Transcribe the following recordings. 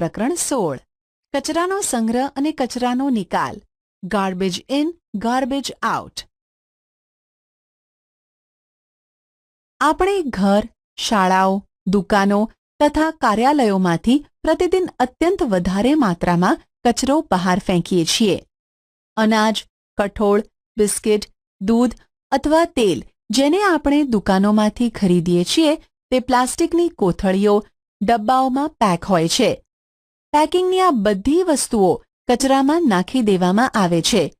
પ્રકરણ સોળ. કચરાનો સંગ્રહ અને કચરાનો નિકાલ. ગાર્બેજ ઇન ગાર્બેજ આઉટ આપણે ઘર, શાળાઓ, દુકાનો તથા કાર્યાલયોમાંથી પ્રતિદિન અત્યંત વધારે માત્રામાં કચરો બહાર ફેંકીએ છીએ. અનાજ, કઠોળ, બિસ્કિટ, દૂધ અથવા તેલ જેને આપણે દુકાનોમાંથી ખરીદીએ છીએ તે પ્લાસ્ટિકની કોથળીઓ, ડબ્બાઓમાં પેક હોય છે. પેકિંગની આ બધી વસ્તુઓ કચરામાં નાખી દેવામાં આવે છે.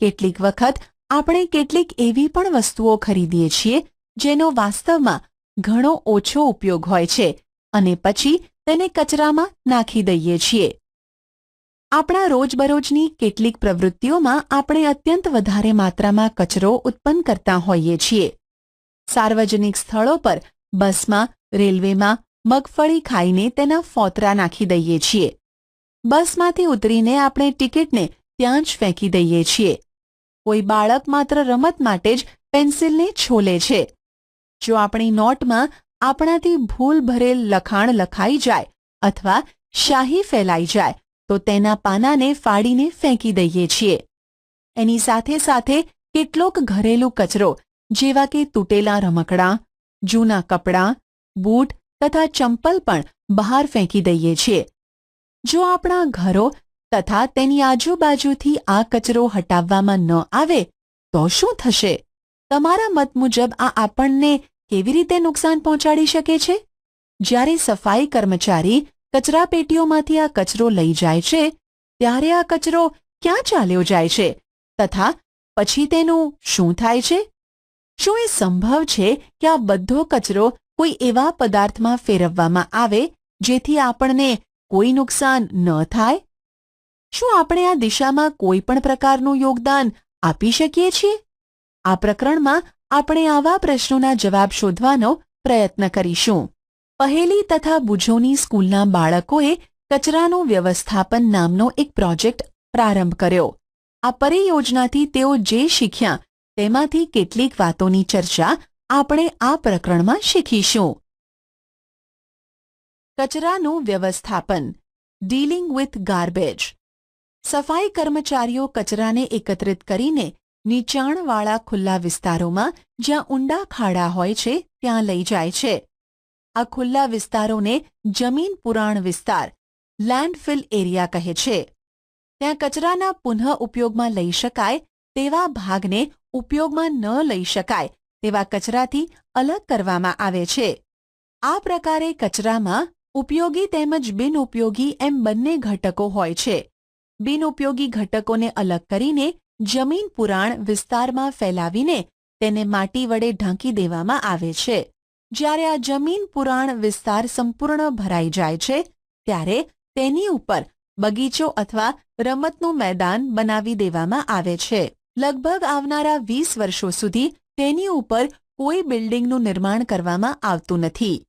કેટલીક વખત આપણે કેટલીક એવી પણ વસ્તુઓ ખરીદીએ છીએ જેનો વાસ્તવમાં ઘણો ઓછો ઉપયોગ હોય છે અને પછી તેને કચરામાં નાખી દઈએ છીએ. આપણા રોજબરોજની કેટલીક પ્રવૃત્તિઓમાં આપણે અત્યંત વધારે માત્રામાં કચરો ઉત્પન્ન કરતા હોઈએ છીએ. સાર્વજનિક સ્થળો પર બસમાં, રેલવેમાં મગફળી ખાઈને તેના ફોતરા નાખી દઈએ છીએ. બસમાંથી ઉતરીને આપણે ટિકિટને ત્યાં જ ફેંકી દઈએ છીએ. કોઈ બાળક માત્ર રમત માટે જ પેન્સિલને છોલે છે. જો આપણી નોટમાં આપણાથી ભૂલ ભરેલ લખાણ લખાઈ જાય અથવા શાહી ફેલાઈ જાય, તો તેના પાનાને ફાડીને ફેંકી દઈએ છીએ. એની સાથે સાથે કેટલોક ઘરેલું કચરો, જેવા કે તૂટેલા રમકડાં, જૂના કપડાં, બૂટ તથા ચંપલ પણ બહાર ફેંકી દઈએ છીએ. જો આપણા ઘરો તથા તેની આજુબાજુથી આ કચરો હટાવવામાં ન આવે, તો શું થશે? તમારા મત મુજબ આ આપણને કેવી રીતે નુકસાન પહોંચાડી શકે છે? જ્યારે સફાઈ કર્મચારી કચરાપેટીઓમાંથી આ કચરો લઈ જાય છે, ત્યારે આ કચરો ક્યાં ચાલ્યો જાય છે? તથા પછી તેનું શું થાય છે? શું એ સંભવ છે કે આ બધો કચરો કોઈ એવા પદાર્થમાં ફેરવવામાં આવે જેથી આપણને કોઈ નુકસાન ન થાય? શું આપણે આ દિશામાં કોઈ પણ પ્રકારનું યોગદાન આપી શકીએ છીએ? આ પ્રકરણમાં આપણે આવા પ્રશ્નોના જવાબ શોધવાનો પ્રયત્ન કરીશું. પહેલી તથા બુજોની સ્કૂલના બાળકોએ કચરાનું વ્યવસ્થાપન નામનો એક પ્રોજેક્ટ પ્રારંભ કર્યો. આ પરિયોજનાથી તેઓ જે શીખ્યા તેમાંથી કેટલીક વાતોની ચર્ચા આપણે આ પ્રકરણમાં શીખીશું. કચરાનું વ્યવસ્થાપન, ડીલિંગ વિથ ગાર્બેજ. સફાઈ કર્મચારીઓ કચરાને એકત્રિત કરીને નીચાણવાળા ખુલ્લા વિસ્તારોમાં, જ્યાં ઊંડા ખાડા હોય છે, ત્યાં લઈ જાય છે. આ ખુલ્લા વિસ્તારોને જમીન પુરાણ વિસ્તાર લેન્ડફિલ એરિયા કહે છે. ત્યાં કચરાના પુનઃ ઉપયોગમાં લઈ શકાય તેવા ભાગને ઉપયોગમાં ન લઈ શકાય તેવા કચરાથી અલગ કરવામાં આવે છે. આ પ્રકારે કચરામાં ઉપયોગી તેમજ બિનઉપયોગી એમ બંને ઘટકો હોય છે. બિનઉપયોગી ઘટકોને અલગ કરીને જમીન પુરાણ વિસ્તારમાં ફેલાવીને તેને માટી વડે ઢાંકી દેવામાં આવે છે. જ્યારે આ જમીન પુરાણ વિસ્તાર સંપૂર્ણ ભરાઈ જાય છે, ત્યારે તેની ઉપર બગીચો અથવા રમતનું મેદાન બનાવી દેવામાં આવે છે. લગભગ આવનારા વીસ વર્ષો સુધી તેની ઉપર કોઈ બિલ્ડિંગનું નિર્માણ કરવામાં આવતું નથી.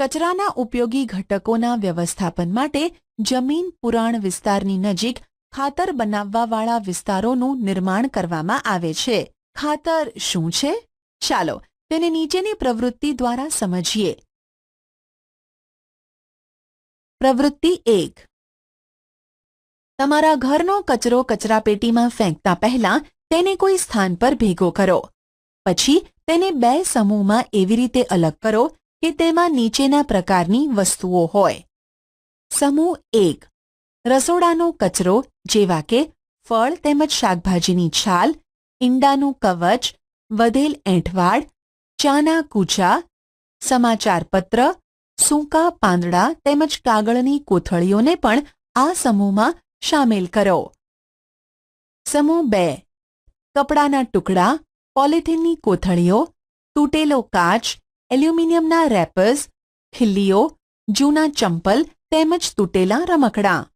કચરાના ઉપયોગી ઘટકોના વ્યવસ્થાપન માટે જમીન પુરાણ વિસ્તારની નજીક ખાતર બનાવવાવાળા વિસ્તારોનું નિર્માણ કરવામાં આવે છે. ખાતર શું છે? ચાલો તેને નીચેની પ્રવૃત્તિ દ્વારા સમજીએ. પ્રવૃત્તિ એક. તમારા ઘરનો કચરો કચરાપેટીમાં ફેંકતા પહેલા તેને કોઈ સ્થાન પર ભેગો કરો. પછી તેને બે સમૂહમાં એવી રીતે અલગ કરો કે તેમાં નીચેના પ્રકારની વસ્તુઓ હોય. સમૂહ એક. રસોડાનો કચરો, જેવા કે ફળ તેમજ શાકભાજીની છાલ, ઈંડાનું કવચ, વધેલ એંઠવાડ ચાના કૂચા, સમાચારપત્ર, સૂકા પાંદડા તેમજ કાગળની કોથળીઓને પણ આ સમૂહમાં સામેલ કરો. સમૂહ બે. કપડાના ટુકડા પોલિથીનની કોથળીઓ, તૂટેલો કાચ, એલ્યુમિનિયમના રેપર્સ, ખિલ્લીઓ, જૂના ચંપલ તેમજ તૂટેલા રમકડાં.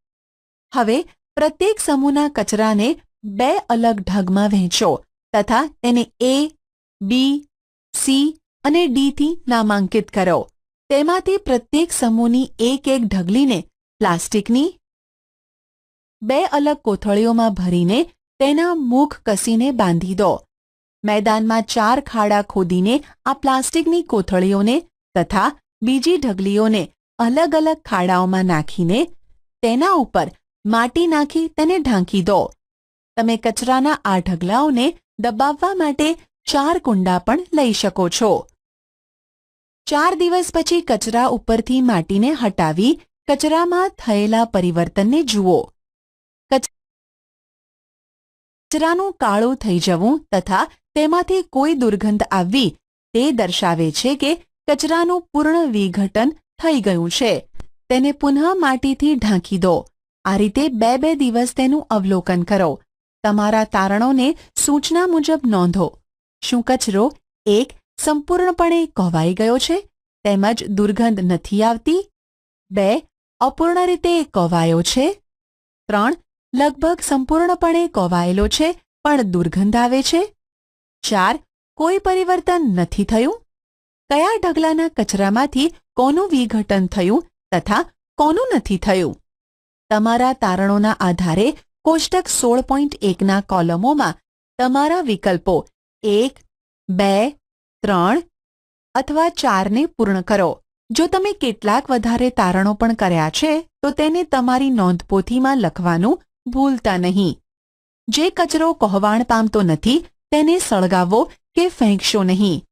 હવે પ્રત્યેક સમૂહના કચરાને બે અલગ ઢગમાં વહેંચો તથા તેને એ બી સી અને ડીથી નામાંકિત કરો. તેમાંથી પ્રત્યેક સમૂહની એક એક ઢગલીને પ્લાસ્ટિકની બે અલગ કોથળીઓમાં ભરીને તેના મુખ કસીને બાંધી દો. મેદાનમાં ચાર ખાડા ખોદીને આ પ્લાસ્ટિકની કોથળીઓને તથા બીજી ઢગલીઓને અલગ અલગ ખાડાઓમાં નાખીને તેના ઉપર માટી નાખી તેને ઢાંકી દો. તમે કચરાના આ ઢગલાઓને દબાવવા માટે ચાર કુંડા પણ લઈ શકો છો. ચાર દિવસ પછી કચરા ઉપરથી માટીને હટાવી કચરામાં થયેલા પરિવર્તનને જુઓ. કચરાનું કાળું થઈ જવું તથા તેમાંથી કોઈ દુર્ગંધ આવવી તે દર્શાવે છે કે કચરાનું પૂર્ણ વિઘટન થઈ ગયું છે. તેને પુનઃ માટીથી ઢાંકી દો. આ રીતે બે બે દિવસ તેનું અવલોકન કરો. તમારા તારણોને સૂચના મુજબ નોંધો. શું કચરો એક સંપૂર્ણપણે કોવાઈ ગયો છે? તેમજ દુર્ગંધ નથી આવતી? બે, અપૂર્ણ રીતે કોવાયો છે? ત્રણ લગભગ સંપૂર્ણપણે કોવાયેલો છે, પણ દુર્ગંધ આવે છે. ચાર, કોઈ પરિવર્તન નથી થયું? કયા ઢગલાના કચરામાંથી કોનું વિઘટન થયું તથા કોનું નથી થયું? તમારા તારણોના આધારે કોષ્ટક સોળ પોઈન્ટ એકના કોલમોમાં તમારા વિકલ્પો એક, બે, ત્રણ અથવા ચારને પૂર્ણ કરો. જો તમે કેટલાક વધારે તારણો પણ કર્યા છે, તો તેને તમારી નોંધપોથીમાં લખવાનું ભૂલતા નહીં. જે કચરો કહવાણ પામતો નથી, તેને સળગાવો કે ફેંકશો નહીં.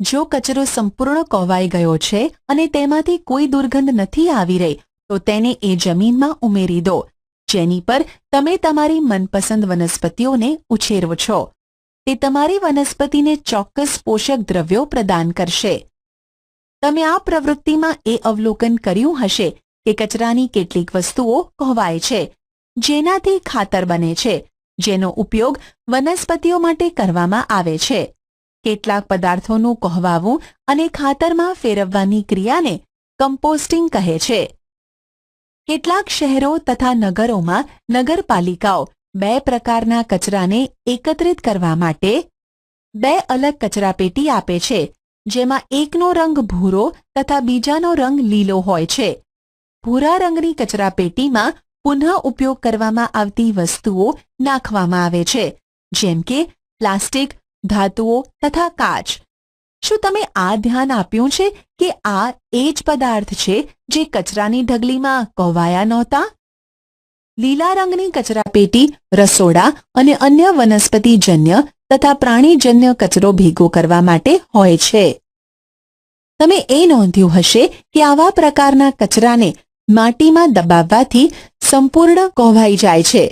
જો કચરો સંપૂર્ણ કહવાઈ ગયો છે અને તેમાંથી કોઈ દુર્ગંધ નથી આવી રહી, તો તેને એ જમીનમાં ઉમેરી દો, જેની પર તમે તમારી મનપસંદ વનસ્પતિઓને ઉછેરવો છો. તે તમારી વનસ્પતિને ચોક્કસ પોષક દ્રવ્યો પ્રદાન કરશે. તમે આ પ્રવૃત્તિમાં એ અવલોકન કર્યું હશે કે કચરાની કેટલીક વસ્તુઓ કહવાય છે જેનાથી ખાતર બને છે, જેનો ઉપયોગ વનસ્પતિઓ માટે કરવામાં આવે છે. કેટલાક પદાર્થોનું કહવાવું અને ખાતરમાં ફેરવવાની ક્રિયાને કમ્પોસ્ટિંગ કહે છે. કેટલાક શહેરો તથા નગરોમાં નગરપાલિકાઓ બે પ્રકારના કચરાને એકત્રિત કરવા માટે બે અલગ કચરાપેટી આપે છે, જેમાં એકનો રંગ ભૂરો તથા બીજાનો રંગ લીલો હોય છે. ભૂરા રંગની કચરાપેટીમાં પુનઃ ઉપયોગ કરવામાં આવતી વસ્તુઓ નાખવામાં આવે છે, જેમ કે પ્લાસ્ટિક, ધાતુઓ તથા કાચ. શું તમે આ ધ્યાન આપ્યું છે કે આ એ જ પદાર્થ છે જે કચરાની ઢગલીમાં કોવાયા નહોતા? લીલા રંગની કચરાપેટી, રસોડા અને અન્ય વનસ્પતિજન્ય તથા પ્રાણીજન્ય કચરો ભેગો કરવા માટે હોય છે. તમે એ નોંધ્યું હશે કે આવા પ્રકારના કચરાને માટીમાં દબાવવાથી સંપૂર્ણ કોવાઈ જાય છે.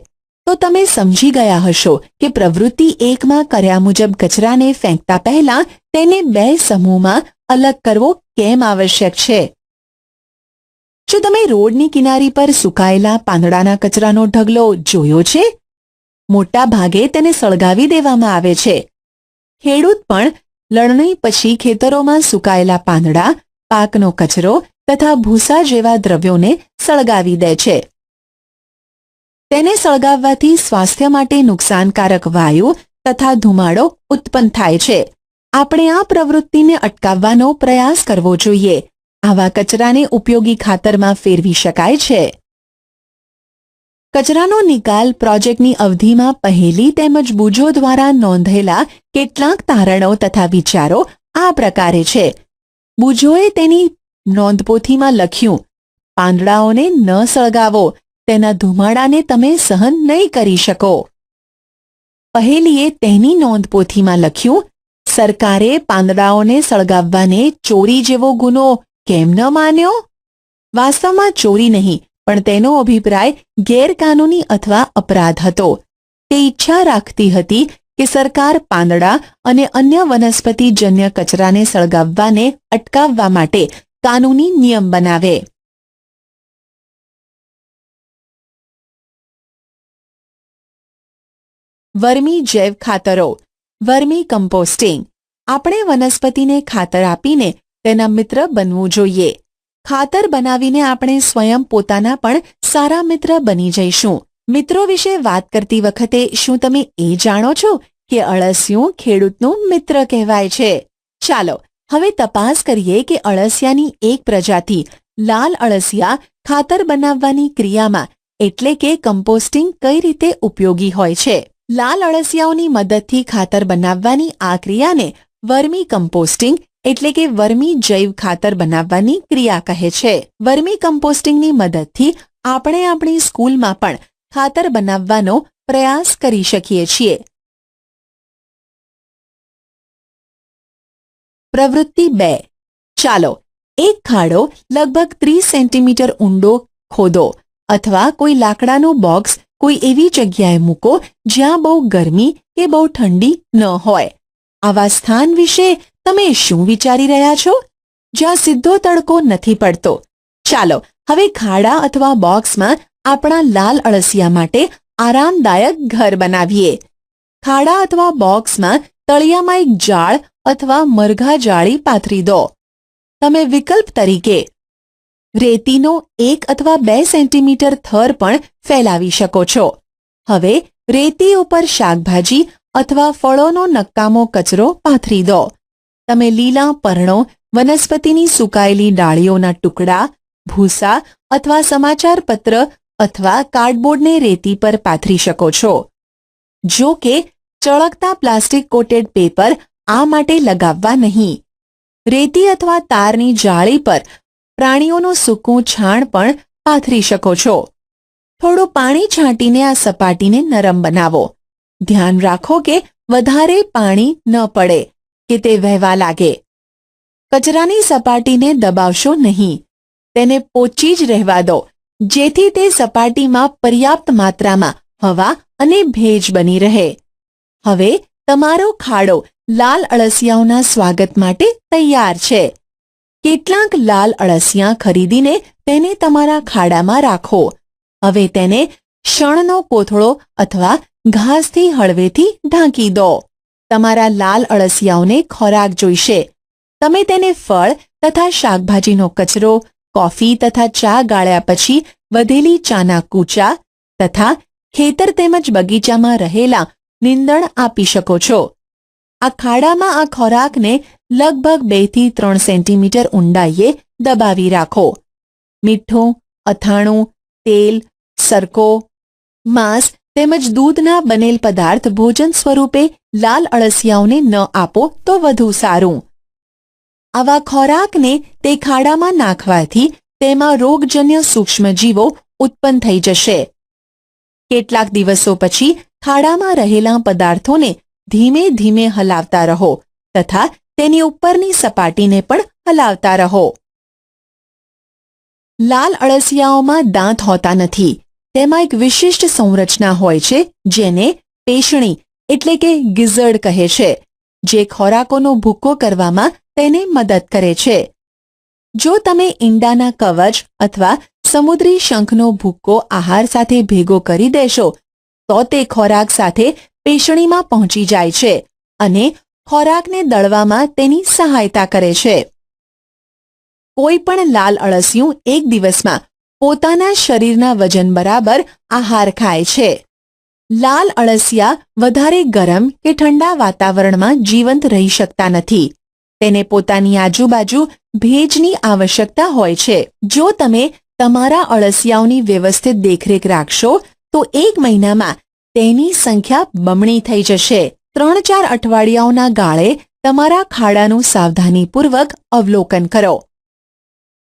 તો તમે સમજી ગયા હશો કે પ્રવૃત્તિ એકમાં કર્યા મુજબ કચરાને ફેંકતા પહેલા તેને બે સમૂહમાં અલગ કરવો કેમ આવશ્યક છે? જો તમે રોડની કિનારી પર સુકાયેલા પાંદડાના કચરાનો ઢગલો જોયો છે, મોટા ભાગે તેને સળગાવી દેવામાં આવે છે. ખેડૂત પણ લણણી પછી ખેતરોમાં સુકાયેલા પાંદડા, પાકનો કચરો તથા ભૂસા જેવા દ્રવ્યોને સળગાવી દે છે. તેને સળગાવવાથી સ્વાસ્થ્ય માટે નુકસાનકારક વાયુ તથા ધુમાડો ઉત્પન્ન થાય છે. આપણે આ પ્રવૃત્તિને અટકાવવાનો પ્રયાસ કરવો જોઈએ. આવા કચરાને ઉપયોગી ખાતરમાં ફેરવી શકાય છે. કચરાનો નિકાલ પ્રોજેક્ટની અવધિમાં પહેલી તેમજ બુજો દ્વારા નોંધેલા કેટલાક તારણો તથા વિચારો આ પ્રકારે છે. બુજોએ તેની નોંધપોથીમાં લખ્યું, પાંદડાઓને ન સળગાવો. તેના ધુમાડાને તમે સહન નહીં કરી શકો. પહેલીએ તેની નોંધપોથીમાં લખ્યું, સરકારે પાંદડાઓને સળગાવવાને ચોરી જેવો ગુનો કેમ ન માન્યો? વાસ્તવમાં ચોરી નહીં, પણ તેનો અભિપ્રાય ગેરકાનૂની અથવા અપરાધ હતો. તે ઈચ્છા રાખતી હતી કે સરકાર પાંદડા અને અન્ય વનસ્પતિજન્ય કચરાને સળગાવવાને અટકાવવા માટે કાનૂની નિયમ બનાવે. વર્મી જૈવ ખાતરો, વર્મી કમ્પોસ્ટિંગ. આપણે વનસ્પતિને ખાતર આપીને તેના મિત્ર બનવું જોઈએ. ખાતર બનાવીને આપણે સ્વયં પોતાના પણ સારા મિત્ર બની જઈશું. મિત્રો વિશે વાત કરતી વખતે શું તમે એ જાણો છો કે અળસિયું ખેડૂતનું મિત્ર કહેવાય છે? ચાલો, હવે તપાસ કરીએ કે અળસિયાની એક પ્રજાતિ, લાલ અળસિયા, ખાતર બનાવવાની ક્રિયામાં એટલે કે કમ્પોસ્ટિંગ કઈ રીતે ઉપયોગી હોય છે? લાલ અળસિયાઓની મદદથી ખાતર બનાવવાની આ ક્રિયાને વર્મી કમ્પોસ્ટિંગ એટલે કે વર્મી જૈવ ખાતર બનાવવાની ક્રિયા કહે છે. વર્મી કમ્પોસ્ટિંગની મદદથી આપણે આપણી સ્કૂલમાં પણ ખાતર બનાવવાનો પ્રયાસ કરી શકીએ છીએ. પ્રવૃત્તિ બે. ચાલો, એક ખાડો લગભગ ત્રીસ સેન્ટીમીટર ઊંડો ખોદો અથવા કોઈ લાકડાનું બોક્સ કોઈ એવી જગ્યાએ મૂકો જ્યાં બહુ ગરમી કે બહુ ઠંડી ન હોય. આવા સ્થાન વિશે તમે શું વિચારી રહ્યા છો? જ્યાં સીધો તડકો નથી પડતો. ચાલો, હવે ખાડા અથવા બોક્સમાં આપણા લાલ અળસિયા માટે આરામદાયક ઘર બનાવીએ. ખાડા અથવા બોક્સમાં તળિયામાં એક જાળ અથવા મરઘા જાળી પાથરી દો. તમે વિકલ્પ તરીકે રેતીનો એક અથવા બે સેન્ટીમીટર થર પણ ફેલાવી શકો છો. હવે રેતી ઉપર શાકભાજી અથવા ફળોનો નકામો કચરો પાથરી દો. તમે લીલા પર્ણો, વનસ્પતિની સુકાયેલી ડાળીઓના ટુકડા, ભૂસા અથવા સમાચાર પત્ર અથવા કાર્ડબોર્ડને રેતી પર પાથરી શકો છો. જો કે, ચળકતા પ્લાસ્ટિક કોટેડ પેપર આ માટે લગાવવા નહીં. રેતી અથવા તારની જાળી પર પ્રાણીઓનું સૂકું છાણ પણ પાથરી શકો છો. થોડું પાણી છાંટીને આ સપાટીને નરમ બનાવો. ધ્યાન રાખો કે વધારે પાણી ન પડે, કે તે વહેવા લાગે. કચરાની સપાટીને દબાવશો નહીં. તેને પોચી જ રહેવા દો, જેથી તે સપાટીમાં પર્યાપ્ત માત્રામાં હવા અને ભેજ બની રહે. હવે તમારો ખાડો લાલ અળસિયાઓના સ્વાગત માટે તૈયાર છે. કેટલાક લાલ અળસિયા ખરીદીને તેને તમારા ખાડામાં રાખો. હવે તેને શણનો કોથળો અથવા ઘાસથી હળવેથી ઢાંકી દો. તમારા લાલ અળસિયાઓને ખોરાક જોઈશે. તમે તેને ફળ તથા શાકભાજીનો કચરો, કોફી તથા ચા ગાળ્યા પછી વધેલી ચાના કૂચા તથા ખેતર તેમજ બગીચામાં રહેલા નિંદણ આપી શકો છો. આ ખાડામાં આ ખોરાકને લગભગ બેથી ત્રણ સેન્ટીમીટર ઊંડાઈએ દબાવી રાખો. મીઠું, અથાણું, તેલ સરકો માંસ તેમજ દૂધના બનેલ પદાર્થ ભોજન સ્વરૂપે લાલ અળસિયાઓને ન આપો તો વધુ સારું. આવા ખોરાકને તે ખાડામાં નાખવાથી તેમાં રોગજન્ય સૂક્ષ્મજીવો ઉત્પન્ન થઈ જશે. કેટલાક દિવસો પછી ખાડામાં રહેલા પદાર્થોને ધીમે ધીમે હલાવતા રહો તથા તેની ઉપરની સપાટીને પણ હલાવતા રહો. લાલ અળસિયાઓમાં દાંત હોતા નથી. તેમાં એક વિશિષ્ટ સંરચના હોય છે, જેને પેશણી એટલે કે ગિઝર્ડ કહે છે, જે ખોરાકોનો ભૂક્કો કરવામાં તેને મદદ કરે છે. જો તમે ઈંડાના કવચ અથવા સમુદ્રી શંખનો ભૂક્કો આહાર સાથે ભેગો કરી દેશો, તો તે ખોરાક સાથે પેશણીમાં પહોંચી જાય છે અને ખોરાકને દળવામાં તેની સહાયતા કરે છે. કોઈ પણ લાલ અળસિયું એક દિવસમાં પોતાના શરીરના વજન બરાબર આહાર ખાય છે. લાલ અળસિયા વધારે ગરમ કે ઠંડા વાતાવરણમાં જીવંત રહી શકતા નથી. તેને પોતાની આજુબાજુ ભેજની આવશ્યકતા હોય છે. જો તમે તમારા અળસિયાઓની વ્યવસ્થિત દેખરેખ રાખશો, તો એક મહિનામાં તેની સંખ્યા બમણી થઈ જશે. ત્રણ ચાર અઠવાડિયાઓના ગાળે તમારા ખાડાનું સાવધાનીપૂર્વક અવલોકન કરો.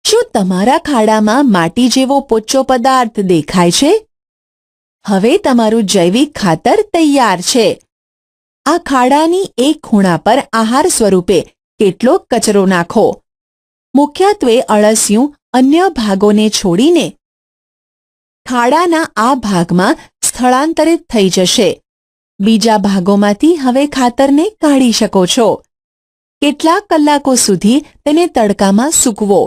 શું તમારા ખાડામાં માટી જેવો પોચો પદાર્થ દેખાય છે? હવે તમારું જૈવિક ખાતર તૈયાર છે. આ ખાડાની એક ખૂણા પર આહાર સ્વરૂપે કેટલોક કચરો નાખો? મુખ્યત્વે અળસિયું અન્ય ભાગોને છોડીને. ખાડાના આ ભાગમાં સ્થળાંતરિત થઈ જશે. બીજા ભાગોમાંથી હવે ખાતરને કાઢી શકો છો. કેટલાક કલાકો સુધી તેને તડકામાં સૂકવો.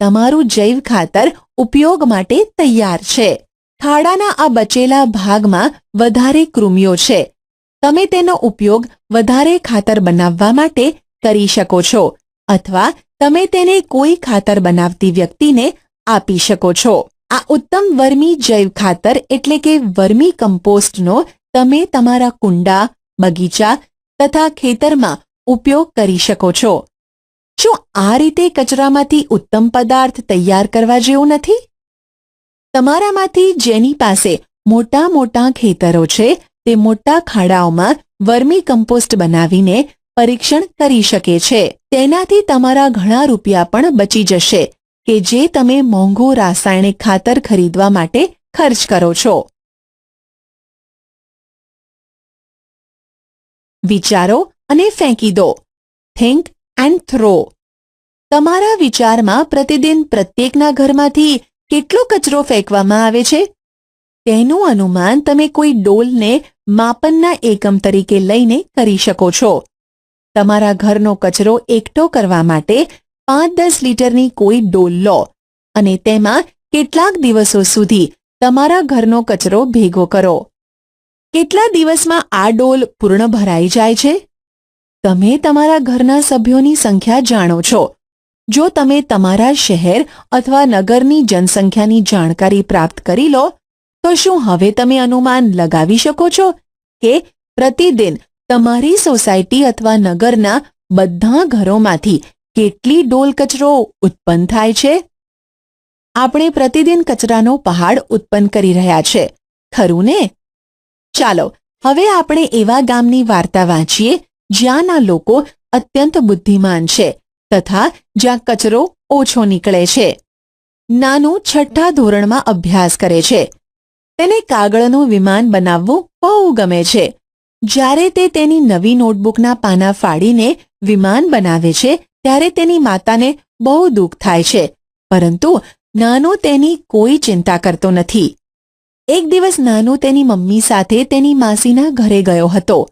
તમારું જૈવ ખાતર ઉપયોગ માટે તૈયાર છે. ખાડાના આ બચેલા ભાગમાં વધારે કૃમિઓ છે. તમે તેનો ઉપયોગ વધારે ખાતર બનાવવા માટે કરી શકો છો, અથવા તમે તેને કોઈ ખાતર બનાવતી વ્યક્તિને આપી શકો છો. આ ઉત્તમ વર્મી જૈવ ખાતર એટલે કે વર્મી કમ્પોસ્ટનો તમે તમારા કુંડા, બગીચા તથા ખેતરમાં ઉપયોગ કરી શકો છો. શું આ રીતે કચરામાંથી ઉત્તમ પદાર્થ તૈયાર કરવા જેવું નથી? તમારામાંથી જેની પાસે મોટા મોટા ખેતરો છે, તે મોટા ખાડાઓમાં વર્મી કમ્પોસ્ટ બનાવીને પરીક્ષણ કરી શકે છે. તેનાથી તમારા ઘણા રૂપિયા પણ બચી જશે. કે જે તમે મોંઘું રાસાયણિક ખાતર ખરીદવા માટે ખર્ચ કરો છો. વિચારો અને ફેંકી દો. થિંક એન્ડ થ્રો તમારા વિચારમાં પ્રતિદિન પ્રત્યેકના ઘરમાંથી કેટલો કચરો ફેંકવામાં આવે છે? તેનું અનુમાન તમે કોઈ ડોલને માપનના એકમ તરીકે લઈને કરી શકો છો. તમારા ઘરનો કચરો એકઠો કરવા માટે પાંચ દસ લીટરની કોઈ ડોલ લો અને તેમાં કેટલાક દિવસો સુધી તમારા ઘરનો કચરો ભેગો કરો. કેટલા દિવસમાં આ ડોલ પૂર્ણ ભરાઈ જાય છે? તમે તમારા ઘરના સભ્યોની સંખ્યા જાણો છો. જો તમે તમારા શહેર અથવા નગરની જનસંખ્યાની જાણકારી પ્રાપ્ત કરી લો, તો શું હવે તમે અનુમાન લગાવી શકો છો કે પ્રતિદિન તમારી સોસાયટી અથવા નગરના બધા ઘરોમાંથી કેટલી ડોલ કચરો ઉત્પન્ન થાય છે? આપણે પ્રતિદિન કચરાનો પહાડ ઉત્પન્ન કરી રહ્યા છે. ખરું ને? ચાલો, હવે આપણે એવા ગામની વાર્તા વાંચીએ જ્યાંના લોકો અત્યંત બુદ્ધિમાન છે તથા જ્યાં કચરો ઓછો નીકળે છે. નાનું છઠ્ઠા ધોરણમાં અભ્યાસ કરે છે. તેને કાગળનું વિમાન બનાવવું બહુ ગમે છે. જ્યારે તે તેની નવી નોટબુકના પાના ફાડીને વિમાન બનાવે છે ત્યારે તેની માતાને બહુ દુઃખ થાય છે. પરંતુ નાનો તેની કોઈ ચિંતા કરતો નથી. એક દિવસ નાનો તેની મમ્મી સાથે તેની માસીના ઘરે ગયો હતો.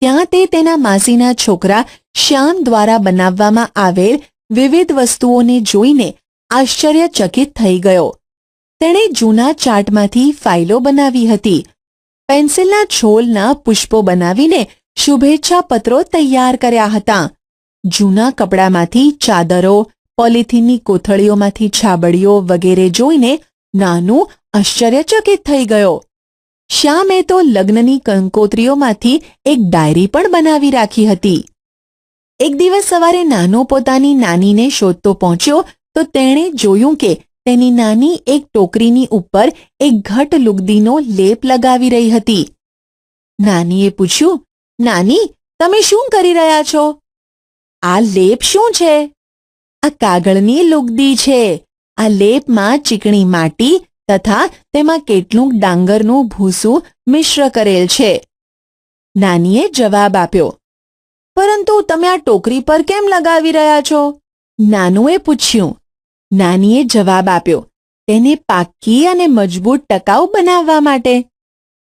ત્યાં તે તેના માસીના છોકરા શ્યામ દ્વારા બનાવવામાં આવેલ વિવિધ વસ્તુઓને જોઈને આશ્ચર્યચકિત થઈ ગયો. તેણે જૂના ચાર્ટમાંથી ફાઇલો બનાવી હતી. પેન્સિલના છોલના પુષ્પો બનાવીને શુભેચ્છા પત્રો તૈયાર કર્યા હતા. જૂના કપડામાંથી ચાદરો, પોલિથીનની કોથળીઓમાંથી છાબડીઓ વગેરે જોઈને નાનું આશ્ચર્યચકિત થઈ ગયો. શ્યામે તો લગ્નની કંકોત્રીઓમાંથી એક ડાયરી પણ બનાવી રાખી હતી. એક દિવસ સવારે નાનો પોતાની નાનીને શોધતો પહોંચ્યો તો તેણે જોયું કે તેની નાની એક ટોકરીની ઉપર એક ઘટ લુગદીનો લેપ લગાવી રહી હતી. નાનીએ પૂછ્યું, નાની, તમે શું કરી રહ્યા છો? આ લેપ શું છે? આ કાગળની લુગદી છે. આ લેપમાં ચીકણી માટી તથા તેમાં કેટલુંક ડાંગરનું ભૂસું મિશ્ર કરેલ છે. નાનીએ જવાબ આપ્યો, પરંતુ તમે આ ટોકરી પર કેમ લગાવી રહ્યા છો? નાનુએ પૂછ્યું. નાનીએ જવાબ આપ્યો, તેને પાક્કી અને મજબૂત ટકાઉ બનાવવા માટે.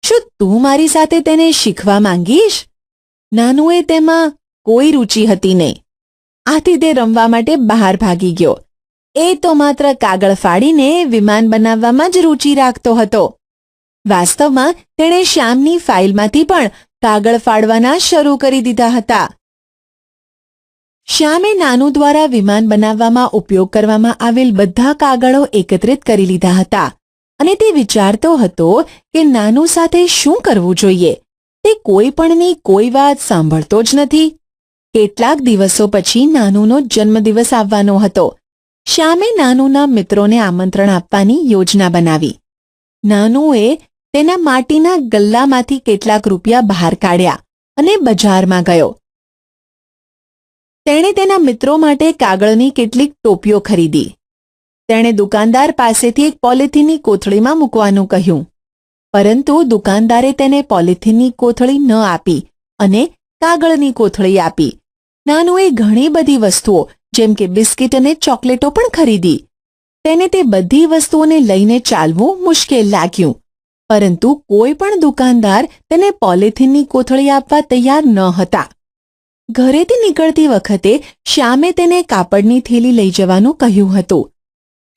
શું તું મારી સાથે તેને શીખવા માંગીશ? નાનુએ તેમાં કોઈ રુચિ હતી નહીં. આથી તે રમવા માટે બહાર ભાગી ગયો. એ તો માત્ર કાગળ ફાડીને વિમાન બનાવવામાં જ રુચિ રાખતો હતો. વાસ્તવમાં તેણે શ્યામની ફાઇલમાંથી પણ કાગળ ફાડવાના શરૂ કરી દીધા હતા. શ્યામે નાનું દ્વારા વિમાન બનાવવામાં ઉપયોગ કરવામાં આવેલ બધા કાગળો એકત્રિત કરી લીધા હતા અને તે વિચારતો હતો કે નાનું સાથે શું કરવું જોઈએ? તે કોઈ પણની કોઈ વાત સાંભળતો જ નથી. કેટલાક દિવસો પછી નાનુનો જન્મદિવસ આવવાનો હતો. શ્યામે નાનુના મિત્રોને આમંત્રણ આપવાની યોજના બનાવી. નાનુએ તેના માટીના ગલ્લામાંથી કેટલાક રૂપિયા બહાર કાઢ્યા અને બજારમાં ગયો. તેણે તેના મિત્રો માટે કાગળની કેટલીક ટોપીઓ ખરીદી. તેણે દુકાનદાર પાસેથી એક પોલિથીનની કોથળીમાં મૂકવાનું કહ્યું. પરંતુ દુકાનદારે તેને પોલિથીનની કોથળી ન આપી અને કાગળની કોથળી આપી. નાનુએ ઘણી બધી વસ્તુઓ, જેમ કે બિસ્કિટ અને ચોકલેટો પણ ખરીદી. તેને તે બધી વસ્તુઓને લઈને ચાલવું મુશ્કેલ લાગ્યું. પરંતુ કોઈ પણ દુકાનદાર તેને પોલિથીનની કોથળી આપવા તૈયાર ન હતા. ઘરેથી નીકળતી વખતે શ્યામે તેને કાપડની થેલી લઈ જવાનું કહ્યું હતું.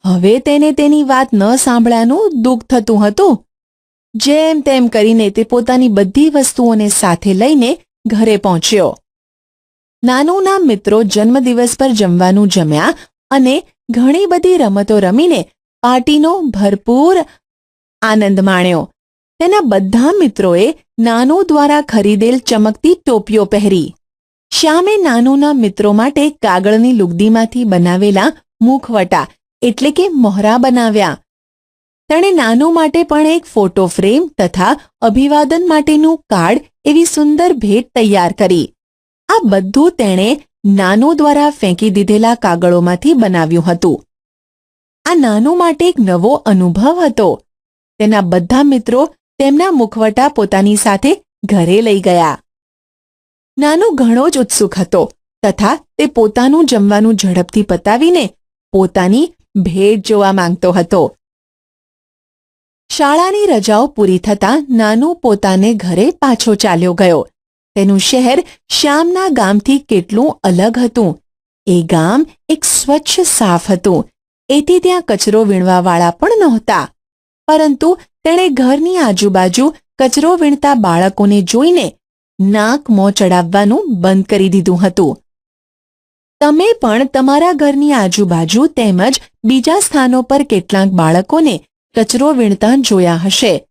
હવે તેને તેની વાત ન સાંભળવાનું દુઃખ થતું હતું. જેમ તેમ કરીને તે પોતાની બધી વસ્તુઓને સાથે લઈને ઘરે પહોંચ્યો. નાનુના મિત્રો જન્મદિવસ પર જમવાનું જમ્યા અને ઘણી બધી રમતો રમીને પાર્ટીનો ભરપૂર આનંદ માણ્યો. તેના બધા મિત્રોએ નાનુ દ્વારા ખરીદેલ ચમકતી ટોપીઓ પહેરી. શ્યામે નાનુના મિત્રો માટે કાગળની લુગદીમાંથી બનાવેલા મુખવટા એટલે કે મોહરા બનાવ્યા. તેણે નાનુ માટે પણ એક ફોટો ફ્રેમ તથા અભિવાદન માટેનું કાર્ડ એવી સુંદર ભેટ તૈયાર કરી. આ બધું તેણે નાનો દ્વારા ફેંકી દીધેલા કાગળોમાંથી બનાવ્યું હતું. આ નાનું માટે એક નવો અનુભવ હતો. તેના બધા મિત્રો તેમના મુખવટા પોતાની સાથે ઘરે લઈ ગયા. નાનું ઘણો જ ઉત્સુક હતો તથા તે પોતાનું જમવાનું ઝડપથી પતાવીને પોતાની ભેટ જોવા માંગતો હતો. શાળાની રજાઓ પૂરી થતાં નાનું પોતાને ઘરે પાછો ચાલ્યો ગયો. તેનું શહેર શ્યામના ગામથી કેટલું અલગ હતું. એ ગામ એક સ્વચ્છ સાફ હતું. એથી ત્યાં કચરો વીણવાવાળા પણ નહોતા. પરંતુ તેણે ઘરની આજુબાજુ કચરો વીણતા બાળકોને જોઈને નાક મોં ચડાવવાનું બંધ કરી દીધું હતું. તમે પણ તમારા ઘરની આજુબાજુ તેમજ બીજા સ્થાનો પર કેટલાક બાળકોને કચરો વીણતા જોયા હશે.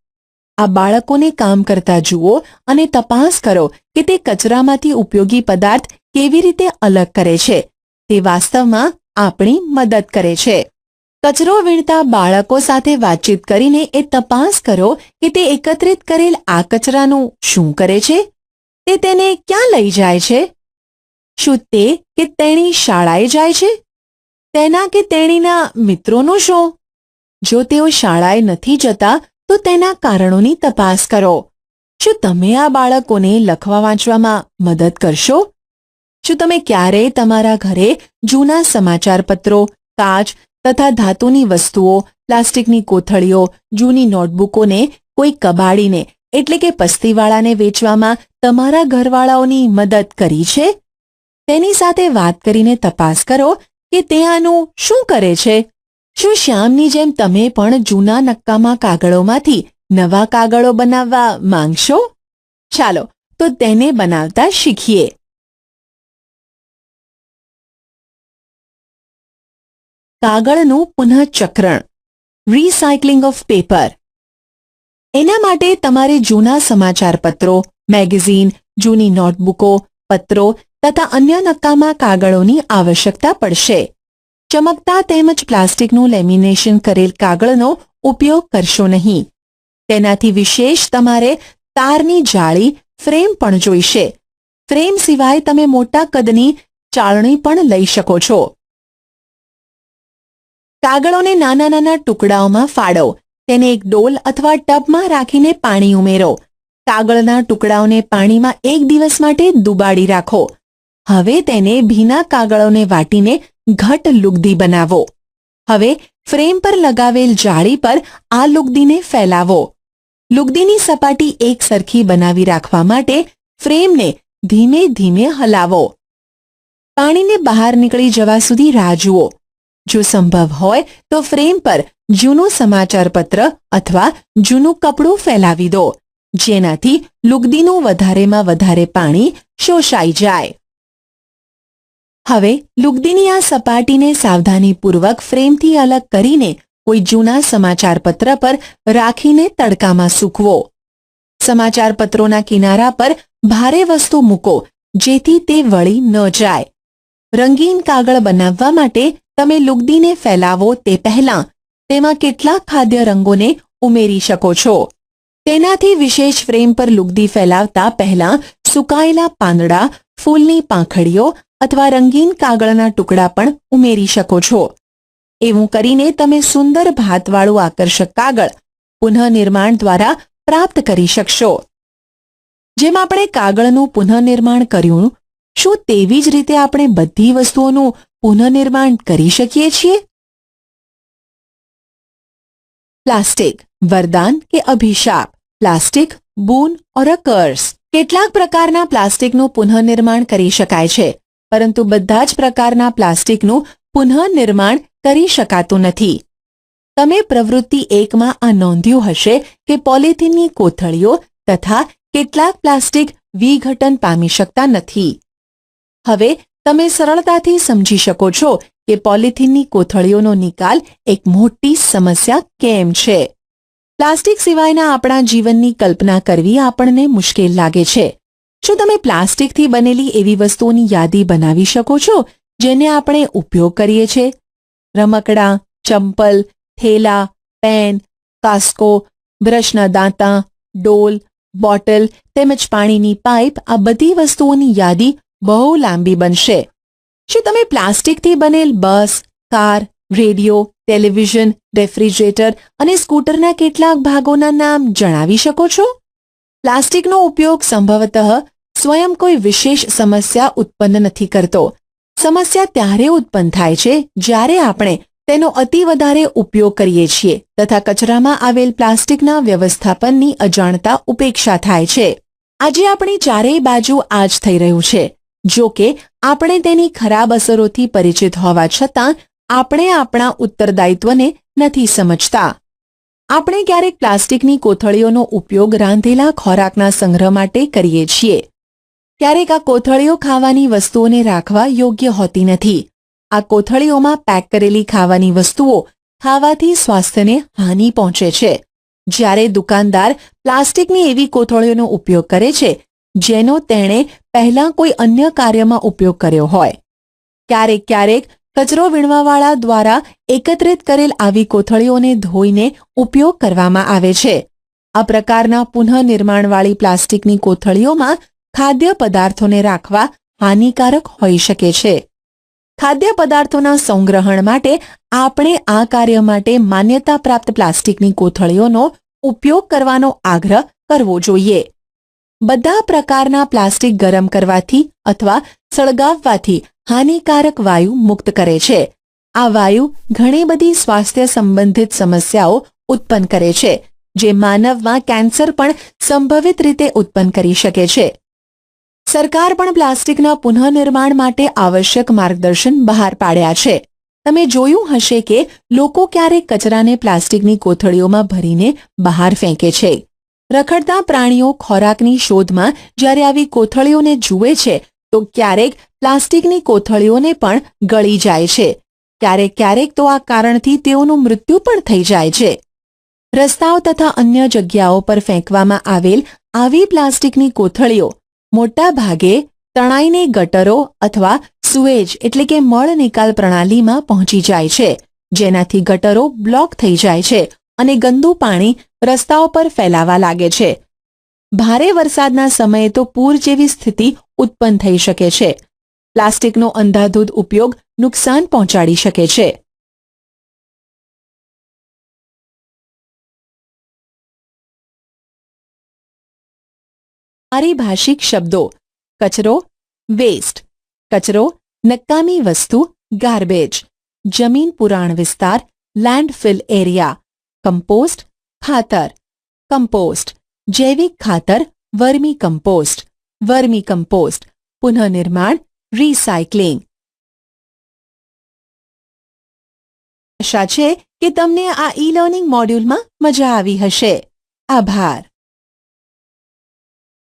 આ બાળકોને કામ કરતા જુઓ અને તપાસ કરો કે તે કચરામાંથી ઉપયોગી પદાર્થ કેવી રીતે અલગ કરે છે. તે વાસ્તવમાં આપણી મદદ કરે છે. કચરો વીણતા બાળકો સાથે વાતચીત કરીને એ તપાસ કરો કે તે એકત્રિત કરેલ આ કચરાનું શું કરે છે? તે તેને ક્યાં લઈ જાય છે? શું તે કે તેણી શાળાએ જાય છે? તેના કે તેણીના મિત્રોનું શું? જો તેઓ શાળાએ નથી જતા તો તેના કારણોની તપાસ કરો. શું તમે આ બાળકોને લખવા વાંચવામાં મદદ કરશો? શું તમે ક્યારેય તમારા ઘરે જૂના સમાચારપત્રો, કાચ તથા ધાતુની વસ્તુઓ, પ્લાસ્ટિકની કોથળીઓ, જૂની નોટબુકોને કોઈ કબાડીને, એટલે કે પસ્તીવાળાને વેચવામાં તમારા ઘરવાળાઓની મદદ કરી છે? તેની સાથે વાત કરીને તપાસ કરો કે તે આનું શું કરે છે? શું શ્યામની જેમ તમે પણ જૂના નક્કામાં કાગળોમાંથી નવા કાગળો બનાવવા માંગશો? ચાલો, તો તેને બનાવતા શીખીએ. કાગળનું પુનઃચક્રણ રીસાયકલિંગ ઓફ પેપર એના માટે તમારે જૂના સમાચારપત્રો મેગેઝીન જૂની નોટબુકો પત્રો તથા અન્ય નક્કામાં કાગળોની આવશ્યકતા પડશે. ચમકતા તેમજ પ્લાસ્ટિકનું લેમિનેશન કરેલ કાગળનો ઉપયોગ કરશો નહીં. તેનાથી વિશેષ તમારે તારની જાળી, ફ્રેમ પણ જોઈશે. ફ્રેમ સિવાય તમે મોટા કદની ચાળણી પણ લઈ શકો છો. કાગળોને નાના નાના ટુકડાઓમાં ફાળો તેને એક ડોલ અથવા ટબમાં રાખીને પાણી ઉમેરો. કાગળના ટુકડાઓને પાણીમાં એક દિવસ માટે દુબાડી રાખો. હવે તેને ભીના કાગળોને વાટીને ઘટ લુગદી બનાવો. હવે ફ્રેમ પર લગાવેલ જાળી પર આ લુગદીને ફેલાવો. લુગદીની સપાટી એક સરખી બનાવી રાખવા માટે ફ્રેમને ધીમે ધીમે હલાવો. પાણીને બહાર નીકળી જવા સુધી રાહ જુઓ જો સંભવ હોય તો ફ્રેમ પર જૂનું સમાચારપત્ર અથવા જૂનું કપડું ફેલાવી દો. જેનાથી લુગદીનું વધારેમાં વધારે પાણી શોષાઈ જાય. હવે, લુગદીની આ સપાટીને સાવધાનીપૂર્વક ફ્રેમથી અલગ કરીને કોઈ જૂના સમાચારપત્ર પર રાખીને તડકામાં સૂકવો. સમાચારપત્રોના કિનારા પર ભારે વસ્તુ મૂકો, જેથી તે વળી ન જાય. રંગીન કાગળ બનાવવા માટે તમે લુગદીને ફેલાવો તે પહેલાં, તેમાં કેટલાક ખાદ્ય રંગોને ઉમેરી શકો છો. તેનાથી વિશેષ ફ્રેમ પર લુગદી ફેલાવતા પહેલાં સુકાયેલા પાંદડા, ફૂલની પાંખડીઓ અથવા રંગીન કાગળના ટુકડા પણ ઉમેરી શકો છો. એવું કરીને તમે સુંદર ભાતવાળું આકર્ષક કાગળ પુનઃનિર્માણ દ્વારા પ્રાપ્ત કરી શકશો. જેમ આપણે કાગળનું પુનઃનિર્માણ કર્યું, શું તેવી જ રીતે આપણે બધી વસ્તુઓનું પુનઃનિર્માણ કરી શકીએ છીએ? પ્લાસ્ટિક, વરદાન કે અભિશાપ? પ્લાસ્ટિક, બૂન ઓર અ કર્સ? કેટલાક પ્રકારના પ્લાસ્ટિકનું પુનઃનિર્માણ કરી શકાય છે. પરંતુ બધા જ પ્રકારના પ્લાસ્ટિકનું પુનઃનિર્માણ કરી શકાતું નથી. તમે પ્રવૃત્તિ એકમાં આ નોંધ્યું હશે કે પોલિથીનની કોથળીઓ તથા કેટલાક પ્લાસ્ટિક વિઘટન પામી શકતા નથી. હવે, તમે સરળતાથી સમજી શકો છો કે પોલિથીનની કોથળીઓનો નિકાલ એક મોટી સમસ્યા કેમ છે. પ્લાસ્ટિક સિવાયના આપણા જીવનની કલ્પના કરવી આપણને મુશ્કેલ લાગે છે. શું તમે પ્લાસ્ટિકથી બનેલી એવી વસ્તુઓની યાદી બનાવી શકો છો, જેને આપણે ઉપયોગ કરીએ છીએ, રમકડાં, ચંપલ, થેલા, પેન, કાસ્કો, બ્રશના દાંતા, ડોલ, બોટલ તેમજ પાણીની પાઇપ, આ બધી વસ્તુઓની યાદી બહુ લાંબી બનશે. શું તમે પ્લાસ્ટિકથી બનેલ bus, car, radio, television, refrigerator અને સ્કૂટરના કેટલાક ભાગોના નામ જણાવી શકો છો? પ્લાસ્ટિકનો ઉપયોગ સંભવતઃ સ્વયં કોઈ વિશેષ સમસ્યા ઉત્પન્ન નથી કરતો. સમસ્યા ત્યારે ઉત્પન્ન થાય છે જ્યારે આપણે તેનો અતિ વધારે ઉપયોગ કરીએ છીએ તથા કચરામાં આવેલ પ્લાસ્ટિકના વ્યવસ્થાપનની અજાણતા ઉપેક્ષા થાય છે. આજે આપણી ચારેય બાજુ આ જ થઈ રહ્યું છે. જો કે, આપણે તેની ખરાબ અસરોથી પરિચિત હોવા છતાં, આપણે આપણા ઉત્તરદાયિત્વને નથી સમજતા. આપણે ક્યારેક પ્લાસ્ટિકની કોથળીઓનો ઉપયોગ રાંધેલા ખોરાકના સંગ્રહ માટે કરીએ છીએ. ક્યારેક આ કોથળીઓ ખાવાની વસ્તુઓને રાખવા યોગ્ય હોતી નથી. આ કોથળીઓમાં પેક કરેલી ખાવાની વસ્તુઓ ખાવાથી સ્વાસ્થ્યને હાનિ પહોંચે છે. જ્યારે દુકાનદાર પ્લાસ્ટિકની એવી કોથળીઓનો ઉપયોગ કરે છે, જેનો તેણે પહેલાં કોઈ અન્ય કાર્યમાં ઉપયોગ કર્યો હોય. ક્યારેક ક્યારેક કચરો વીણવાવાળા દ્વારા એકત્રિત કરેલ આવી કોથળીઓને ધોઈને ઉપયોગ કરવામાં આવે છે. આ પ્રકારના પુનઃનિર્માણવાળી પ્લાસ્ટિકની કોથળીઓમાં ખાદ્ય પદાર્થોને રાખવા હાનિકારક હોઈ શકે છે. ખાદ્ય પદાર્થોના સંગ્રહણ માટે આપણે આ કાર્ય માટે માન્યતા પ્રાપ્ત પ્લાસ્ટિકની કોથળીઓનો ઉપયોગ કરવાનો આગ્રહ કરવો જોઈએ. બધા પ્રકારના પ્લાસ્ટિક ગરમ કરવાથી અથવા સળગાવવાથી હાનિકારક વાયુ મુક્ત કરે છે. આ વાયુ ઘણી બધી સ્વાસ્થ્ય સંબંધિત સમસ્યાઓ ઉત્પન્ન કરે છે, જે માનવમાં કેન્સર પણ સંભવિત રીતે ઉત્પન્ન કરી શકે છે. સરકાર પણ પ્લાસ્ટિકના પુનઃનિર્માણ માટે આવશ્યક માર્ગદર્શન બહાર પાડ્યા છે. તમે જોયું હશે કે લોકો ક્યારેક કચરાને પ્લાસ્ટિકની કોથળીઓમાં ભરીને બહાર ફેંકે છે. રખડતા પ્રાણીઓ ખોરાકની શોધમાં જ્યારે આવી કોથળીઓને જુએ છે, તો ક્યારેક પ્લાસ્ટિકની કોથળીઓને પણ ગળી જાય છે. ક્યારેક ક્યારેક તો આ કારણથી તેઓનું મૃત્યુ પણ થઈ જાય છે. રસ્તાઓ તથા અન્ય જગ્યાઓ પર ફેંકવામાં આવેલ આવી પ્લાસ્ટિકની કોથળીઓ મોટા ભાગે તણાઈને ગટરો અથવા સુએજ એટલે કે મળ નિકાલ પ્રણાલીમાં પહોંચી જાય છે, જેનાથી ગટરો બ્લોક થઈ જાય છે અને ગંદુ પાણી રસ્તાઓ પર ફેલાવા લાગે છે. ભારે વરસાદના સમયે તો પૂર જેવી સ્થિતિ ઉત્પન્ન થઈ શકે છે. પ્લાસ્ટિકનો અંધાધૂંધ ઉપયોગ નુકસાન પહોંચાડી શકે છે. પારિભાષિક શબ્દો. કચરો વેસ્ટ કચરો, નકામી વસ્તુ ગાર્બેજ જમીન પુરાણ વિસ્તાર લેન્ડફિલ એરિયા કમ્પોસ્ટ ખાતર. કમ્પોસ્ટ જૈવિક ખાતર, વર્મી કમ્પોસ્ટ વર્મી કમ્પોસ્ટ પુનઃનિર્માણ રિસાયક્લિંગ આશા છે કે તમને આ ઈ લર્નિંગ મોડ્યુલમાં મજા આવી હશે. આભાર.